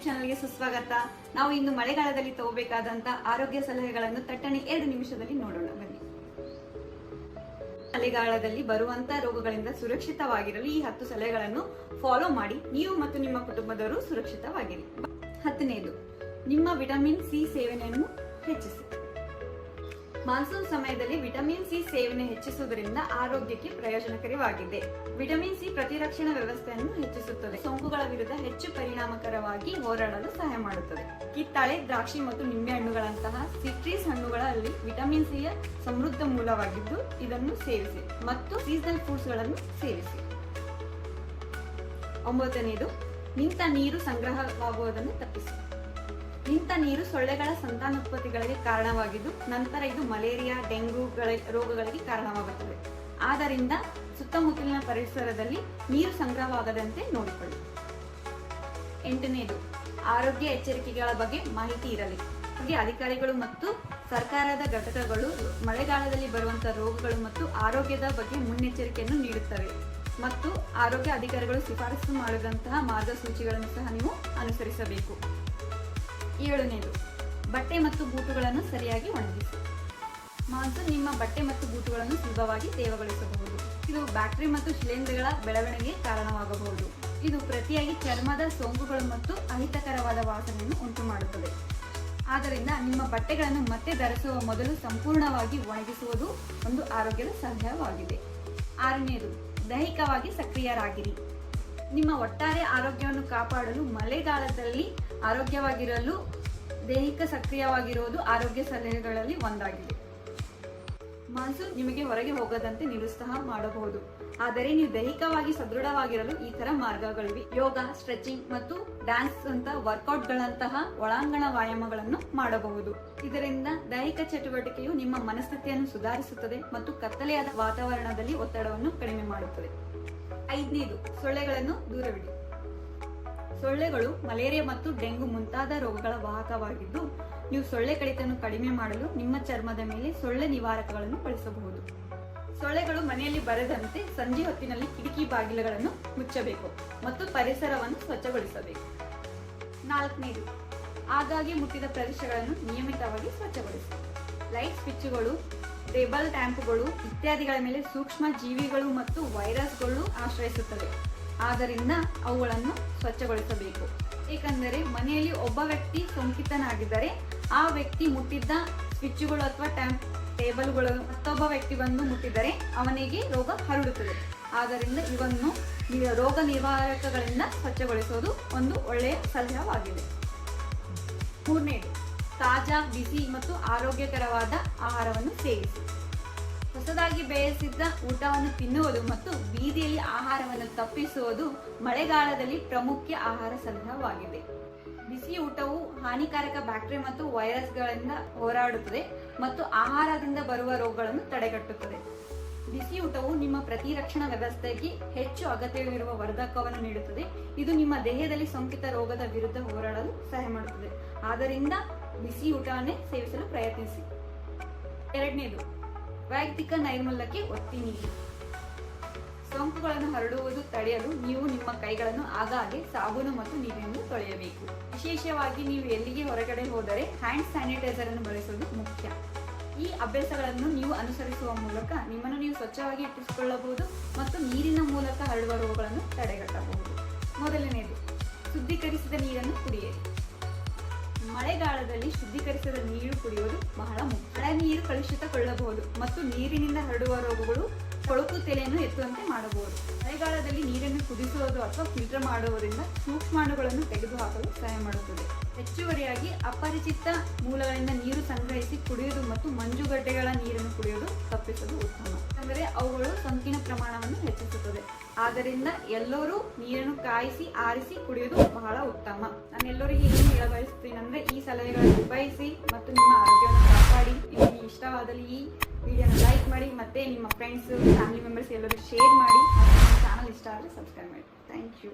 YouTube ಚಾನಲ್ಗೆ ಸುಸ್ವಾಗತ. ನಾವು ಇಂದು ಮಳೆಗಾಲದಲ್ಲಿ ತಗೋಬೇಕಾದಂತ ಆರೋಗ್ಯ ಸಲಹೆಗಳನ್ನು ತಟ್ಟಣೆ ಎರಡು ನಿಮಿಷದಲ್ಲಿ ನೋಡೋಣ, ಬನ್ನಿ. ಮಳೆಗಾಲದಲ್ಲಿ ಬರುವಂತ ರೋಗಗಳಿಂದ ಸುರಕ್ಷಿತವಾಗಿರಲು. ಈ ಹತ್ತು ಸಲಹೆಗಳನ್ನು ಫಾಲೋ ಮಾಡಿ. ನೀವು ಮತ್ತು ನಿಮ್ಮ ಕುಟುಂಬದವರು ಸುರಕ್ಷಿತವಾಗಿರಿ. ಹತ್ತನೇದು, ನಿಮ್ಮ ವಿಟಮಿನ್ ಸಿ ಸೇವನೆಯನ್ನು ಹೆಚ್ಚಿಸಿ. ಮಾನ್ಸೂನ್ ಸಮಯದಲ್ಲಿ ವಿಟಮಿನ್ ಸಿ ಸೇವನೆ ಹೆಚ್ಚಿಸುವುದರಿಂದ ಆರೋಗ್ಯಕ್ಕೆ ಪ್ರಯೋಜನಕರವಾಗಿದೆ. ವಿಟಮಿನ್ ಸಿ ಪ್ರತಿರಕ್ಷಣಾ ವ್ಯವಸ್ಥೆಯನ್ನು ಹೆಚ್ಚಿಸುತ್ತದೆ. ಸೋಂಕುಗಳ ವಿರುದ್ಧ ಹೆಚ್ಚು ಪರಿಣಾಮಕರವಾಗಿ ಹೋರಾಡಲು ಸಹಾಯ ಮಾಡುತ್ತದೆ. ಕಿತ್ತಳೆ, ದ್ರಾಕ್ಷಿ ಮತ್ತು ನಿಂಬೆ ಹಣ್ಣುಗಳಂತಹ ಸಿಟ್ರೀಸ್ ಹಣ್ಣುಗಳಲ್ಲಿ ವಿಟಮಿನ್ ಸಿಯ ಸಮೃದ್ಧ ಮೂಲವಾಗಿದ್ದು ಇದನ್ನು ಸೇವಿಸಿ ಮತ್ತು ಸೀಸನಲ್ ಫ್ರೂಟ್ಸ್ಗಳನ್ನು ಸೇವಿಸಿ. ಒಂಬತ್ತನೇದು, ನಿಂತ ನೀರು ಸಂಗ್ರಹವಾಗುವುದನ್ನು ತಪ್ಪಿಸಿ. ನಿಂತ ನೀರು ಸೊಳ್ಳೆಗಳ ಸಂತಾನೋತ್ಪತ್ತಿಗಳಿಗೆ ಕಾರಣವಾಗಿದ್ದು, ನಂತರ ಇದು ಮಲೇರಿಯಾ ಡೆಂಗ್ಯೂಗಳ ರೋಗಗಳಿಗೆ ಕಾರಣವಾಗುತ್ತದೆ. ಆದ್ದರಿಂದ ಸುತ್ತಮುತ್ತಲಿನ ಪರಿಸರದಲ್ಲಿ ನೀರು ಸಂಗ್ರಹವಾಗದಂತೆ ನೋಡಿಕೊಳ್ಳಿ. ಎಂಟನೇದು, ಆರೋಗ್ಯ ಎಚ್ಚರಿಕೆಗಳ ಬಗ್ಗೆ ಮಾಹಿತಿ ಇರಲಿ. ಹಾಗೆ ಅಧಿಕಾರಿಗಳು ಮತ್ತು ಸರ್ಕಾರದ ಘಟಕಗಳು ಮಳೆಗಾಲದಲ್ಲಿ ಬರುವಂತಹ ರೋಗಗಳು ಮತ್ತು ಆರೋಗ್ಯದ ಬಗ್ಗೆ ಮುನ್ನೆಚ್ಚರಿಕೆಯನ್ನು ನೀಡುತ್ತವೆ. ಮತ್ತು ಆರೋಗ್ಯ ಅಧಿಕಾರಿಗಳು ಶಿಫಾರಸು ಮಾಡಿದಂತಹ ಮಾರ್ಗಸೂಚಿಗಳನ್ನು ಸಹ ನೀವು ಅನುಸರಿಸಬೇಕು. ಏಳನೇದು. ಬಟ್ಟೆ ಮತ್ತು ಬೂಟುಗಳನ್ನು ಸರಿಯಾಗಿ ಒಣಗಿಸಿ. ಮಾನ್ಸೂನ್ ನಿಮ್ಮ ಬಟ್ಟೆ ಮತ್ತು ಬೂಟುಗಳನ್ನು ಸುಲಭವಾಗಿ ತೇವಗೊಳಿಸಬಹುದು. ಇದು ಬ್ಯಾಕ್ಟರಿ ಮತ್ತು ಶಿಲೇಂಧ್ರಗಳ ಬೆಳವಣಿಗೆ ಕಾರಣವಾಗಬಹುದು. ಇದು ಪ್ರತಿಯಾಗಿ ಚರ್ಮದ ಸೋಂಕುಗಳು ಮತ್ತು ಅಹಿತಕರವಾದ ವಾಸನೆಯನ್ನು ಉಂಟು ಮಾಡುತ್ತದೆ ಆದ್ದರಿಂದ ನಿಮ್ಮ ಬಟ್ಟೆಗಳನ್ನು ಮತ್ತೆ ಧರಿಸುವ ಮೊದಲು ಸಂಪೂರ್ಣವಾಗಿ ಒಣಗಿಸುವುದು ಒಂದು ಆರೋಗ್ಯದ ಸಹಾಯವಾಗಿದೆ ಆರನೇದು, ದೈಹಿಕವಾಗಿ ಸಕ್ರಿಯರಾಗಿರಿ. ನಿಮ್ಮ ಒಟ್ಟಾರೆ ಆರೋಗ್ಯವನ್ನು ಕಾಪಾಡಲು ಮಳೆಗಾಲದಲ್ಲಿ ಆರೋಗ್ಯವಾಗಿರಲು, ದೈಹಿಕ ಸಕ್ರಿಯವಾಗಿರುವುದು ಆರೋಗ್ಯ ಸಲಹೆಗಳಲ್ಲಿ ಒಂದಾಗಿದೆ. ಮಾನ್ಸೂನ್ ನಿಮಗೆ ಹೊರಗೆ ಹೋಗದಂತೆ ನಿರುತ್ಸಾಹ ಮಾಡಬಹುದು. ಆದರೆ ನೀವು ದೈಹಿಕವಾಗಿ ಸದೃಢವಾಗಿರಲು ಈ ತರ ಮಾರ್ಗಗಳಿವೆ. ಯೋಗ, ಸ್ಟ್ರೆಚಿಂಗ್ ಮತ್ತು ಡ್ಯಾನ್ಸ್ ಅಂತ ವರ್ಕೌಟ್ ಗಳಂತಹ ಒಳಾಂಗಣ ವ್ಯಾಯಾಮಗಳನ್ನು ಮಾಡಬಹುದು. ಇದರಿಂದ ದೈಹಿಕ ಚಟುವಟಿಕೆಯು ನಿಮ್ಮ ಮನಸ್ಥಿತಿಯನ್ನು ಸುಧಾರಿಸುತ್ತದೆ ಮತ್ತು ಕತ್ತಲೆಯಾದ ವಾತಾವರಣದಲ್ಲಿ ಒತ್ತಡವನ್ನು ಕಡಿಮೆ ಮಾಡುತ್ತದೆ. ಐದನೇದು. ಸೊಳ್ಳೆಗಳನ್ನು ದೂರವಿಡಿ. ಸೊಳ್ಳೆಗಳು ಮಲೇರಿಯಾ ಮತ್ತು ಡೆಂಗು ಮುಂತಾದ ರೋಗಗಳ ವಾಹಕವಾಗಿದ್ದು, ನೀವು ಸೊಳ್ಳೆ ಕಡಿತವನ್ನು ಕಡಿಮೆ ಮಾಡಲು ನಿಮ್ಮ ಚರ್ಮದ ಮೇಲೆ ಸೊಳ್ಳೆ ನಿವಾರಕಗಳನ್ನು ಬಳಸಬಹುದು. ಸೊಳ್ಳೆಗಳು ಮನೆಯಲ್ಲಿ ಬರದಂತೆ ಸಂಜೆ ಹೊತ್ತಿನಲ್ಲಿ ಕಿಟಕಿ ಬಾಗಿಲುಗಳನ್ನು ಮುಚ್ಚಬೇಕು ಮತ್ತು ಪರಿಸರವನ್ನು ಸ್ವಚ್ಛಗೊಳಿಸಬೇಕು. ನಾಲ್ಕನೇದು, ಆಗಾಗ್ಗೆ ಮುಟ್ಟಿದ ಪ್ರದೇಶಗಳನ್ನು ನಿಯಮಿತವಾಗಿ ಸ್ವಚ್ಛಗೊಳಿಸಿ. ಲೈಟ್ ಸ್ವಿಚ್ಗಳು, ಟೇಬಲ್ ಟ್ಯಾಂಪ್ಗಳು ಇತ್ಯಾದಿಗಳ ಮೇಲೆ ಸೂಕ್ಷ್ಮ ಜೀವಿಗಳು ಮತ್ತು ವೈರಸ್ಗಳು ಆಶ್ರಯಿಸುತ್ತವೆ. ಆದ್ದರಿಂದ ಅವುಗಳನ್ನು ಸ್ವಚ್ಛಗೊಳಿಸಬೇಕು. ಏಕೆಂದರೆ ಮನೆಯಲ್ಲಿ ಒಬ್ಬ ವ್ಯಕ್ತಿ ಸೋಂಕಿತನಾಗಿದ್ದರೆ ಆ ವ್ಯಕ್ತಿ ಮುಟ್ಟಿದ್ದ ಸ್ವಿಚ್ಗಳು ಅಥವಾ ಟ್ಯಾಂಪ್ ಟೇಬಲ್ಗಳು ಮತ್ತೊಬ್ಬ ವ್ಯಕ್ತಿ ಬಂದು ಮುಟ್ಟಿದರೆ ಅವನಿಗೆ ರೋಗ ಹರಡುತ್ತದೆ. ಆದ್ದರಿಂದ ಇವನ್ನು ರೋಗ ನಿವಾರಕಗಳಿಂದ ಸ್ವಚ್ಛಗೊಳಿಸುವುದು ಒಂದು ಒಳ್ಳೆಯ ಸಲಹೆವಾಗಿದೆ ಮೂರನೇದು, ತಾಜಾ, ಬಿಸಿ ಮತ್ತು ಆರೋಗ್ಯಕರವಾದ ಆಹಾರವನ್ನು ಸೇವಿಸಿ. ಹೊಸದಾಗಿ ಬೇಯಿಸಿದ್ದ ಊಟವನ್ನು ತಿನ್ನುವುದು ಮತ್ತು ಬೀದಿಯಲ್ಲಿ ಆಹಾರವನ್ನು ತಪ್ಪಿಸುವುದು ಮಳೆಗಾಲದಲ್ಲಿ ಪ್ರಮುಖ ಆಹಾರ ಸಂಗ್ರಹವಾಗಿದೆ. ಬಿಸಿ ಊಟವು ಹಾನಿಕಾರಕ ಬ್ಯಾಕ್ಟೀರಿಯಾ ಮತ್ತು ವೈರಸ್ಗಳಿಂದ ಹೋರಾಡುತ್ತದೆ ಮತ್ತು ಆಹಾರದಿಂದ ಬರುವ ರೋಗಗಳನ್ನು ತಡೆಗಟ್ಟುತ್ತದೆ. ಬಿಸಿ ಊಟವು ನಿಮ್ಮ ಪ್ರತಿರಕ್ಷಣಾ ವ್ಯವಸ್ಥೆಗೆ ಹೆಚ್ಚು ಅಗತ್ಯವಿರುವ ವರ್ಧಕವನ್ನು ನೀಡುತ್ತದೆ. ಇದು ನಿಮ್ಮ ದೇಹದಲ್ಲಿ ಸೋಂಕಿತ ರೋಗದ ವಿರುದ್ಧ ಹೋರಾಡಲು ಸಹಾಯ ಮಾಡುತ್ತದೆ. ಆದ್ದರಿಂದ ಬಿಸಿ ಊಟವನ್ನೇ ಸೇವಿಸಲು ಪ್ರಯತ್ನಿಸಿ. ಎರಡನೇದು ವೈಯಕ್ತಿಕ ನೈರ್ಮಲ್ಯಕ್ಕೆ ಒತ್ತಿ ನೀಡಿ ಸೋಂಕುಗಳನ್ನು ಹರಡುವುದು ತಡೆಯಲು ನೀವು ನಿಮ್ಮ ಕೈಗಳನ್ನು ಆಗಾಗ್ಗೆ ಸಾಬೂನು ಮತ್ತು ನೀರಿನಿಂದ ತೊಳೆಯಬೇಕು. ವಿಶೇಷವಾಗಿ ನೀವು ಎಲ್ಲಿಗೆ ಹೊರಗಡೆ ಹೋದರೆ ಹ್ಯಾಂಡ್ ಸ್ಯಾನಿಟೈಸರ್ ಅನ್ನು ಬಳಸುವುದು ಮುಖ್ಯ. ಈ ಅಭ್ಯಾಸಗಳನ್ನು ನೀವು ಅನುಸರಿಸುವ ಮೂಲಕ ನಿಮ್ಮನ್ನು ನೀವು ಸ್ವಚ್ಛವಾಗಿ ಇಟ್ಟಿಸಿಕೊಳ್ಳಬಹುದು ಮತ್ತು ನೀರಿನ ಮೂಲಕ ಹರಡುವ ರೋಗಗಳನ್ನು ತಡೆಗಟ್ಟಬಹುದು. ಮೊದಲನೇದು ಶುದ್ಧೀಕರಿಸಿದ ನೀರನ್ನು ಕುಡಿಯಿರಿ. ಮಳೆಗಾಲದಲ್ಲಿ ಶುದ್ಧೀಕರಿಸಿದ ನೀರು ಕುಡಿಯುವುದು ಬಹಳ ಮುಖ್ಯ. ನೀರು ಕಲುಷಿತಗೊಳ್ಳಬಹುದು ಮತ್ತು ನೀರಿನಿಂದ ಹರಡುವ ರೋಗಗಳು ಕೊಳಕು ತೆಲೆಯನ್ನು ಎತ್ತುವಂತೆ ಮಾಡಬಹುದು. ಮಳೆಗಾಲದಲ್ಲಿ ನೀರನ್ನು ಕುದಿಸುವುದು ಅಥವಾ ಫಿಲ್ಟರ್ ಮಾಡುವುದರಿಂದ ಸೂಕ್ಷ್ಮಾಣುಗಳನ್ನು ತೆಗೆದುಹಾಕಲು ಸಹಾಯ ಮಾಡುತ್ತದೆ. ಹೆಚ್ಚುವರಿಯಾಗಿ ಅಪರಿಚಿತ ಮೂಲಗಳಿಂದ ನೀರು ಸಂಗ್ರಹಿಸಿ ಕುಡಿಯುವುದು ಮತ್ತು ಮಂಜುಗಡ್ಡೆಗಳ ನೀರನ್ನು ಕುಡಿಯುವುದು ತಪ್ಪಿಸಲು ಉತ್ತಮ. ಅಂದರೆ ಅವುಗಳು ಸೋಂಕಿನ ಪ್ರಮಾಣವನ್ನು ಹೆಚ್ಚಿಸುತ್ತದೆ. ಆದ್ದರಿಂದ ಎಲ್ಲರೂ ನೀರನ್ನು ಕಾಯಿಸಿ, ಆರಿಸಿ ಕುಡಿಯುವುದು ಬಹಳ ಉತ್ತಮ. ನಾನು ಎಲ್ಲರಿಗೆ ಏನು ಹೇಳಬಯಸ್ತೀನಿ ಅಂದರೆ ಈ ಸಲಹೆಗಳನ್ನು ಉಪಯೋಗಿಸಿ ಮತ್ತು ಈ ವಿಡಿಯೋನ ಲೈಕ್ ಮಾಡಿ ಮತ್ತೆ ನಿಮ್ಮ ಫ್ರೆಂಡ್ಸ್ ಫ್ಯಾಮಿಲಿ ಮೆಂಬರ್ಸ್ ಎಲ್ಲರೂ ಶೇರ್ ಮಾಡಿ. ಚಾನಲ್ ಇಷ್ಟ ಆದರೆ ಸಬ್ಸ್ಕ್ರೈಬ್ ಮಾಡಿ. Thank you